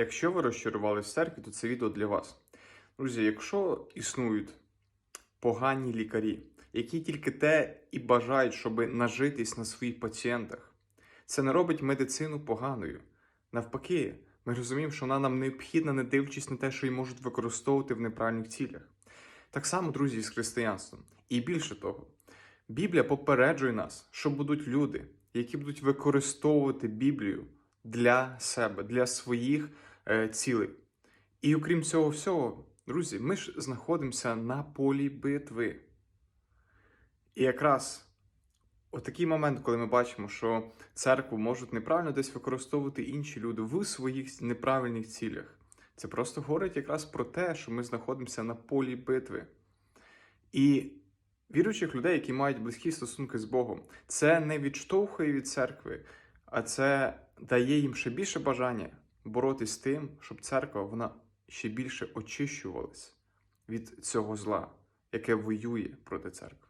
Якщо ви розчарувались в церкві, то це відео для вас. Друзі, якщо існують погані лікарі, які тільки те і бажають, щоб нажитись на своїх пацієнтах, це не робить медицину поганою. Навпаки, ми розуміємо, що вона нам необхідна, не дивлячись на те, що її можуть використовувати в неправильних цілях. Так само, друзі, з християнством. І більше того, Біблія попереджує нас, що будуть люди, які будуть використовувати Біблію для себе, для своїх е, цілей. І окрім цього всього, друзі, ми ж знаходимося на полі битви. І якраз отакий момент, коли ми бачимо, що церкву можуть неправильно десь використовувати інші люди в своїх неправильних цілях. Це просто говорить якраз про те, що ми знаходимося на полі битви. І віруючих людей, які мають близькі стосунки з Богом, це не відштовхує від церкви, а це дає їм ще більше бажання боротись з тим, щоб церква вона ще більше очищувалась від цього зла, яке воює проти церкви.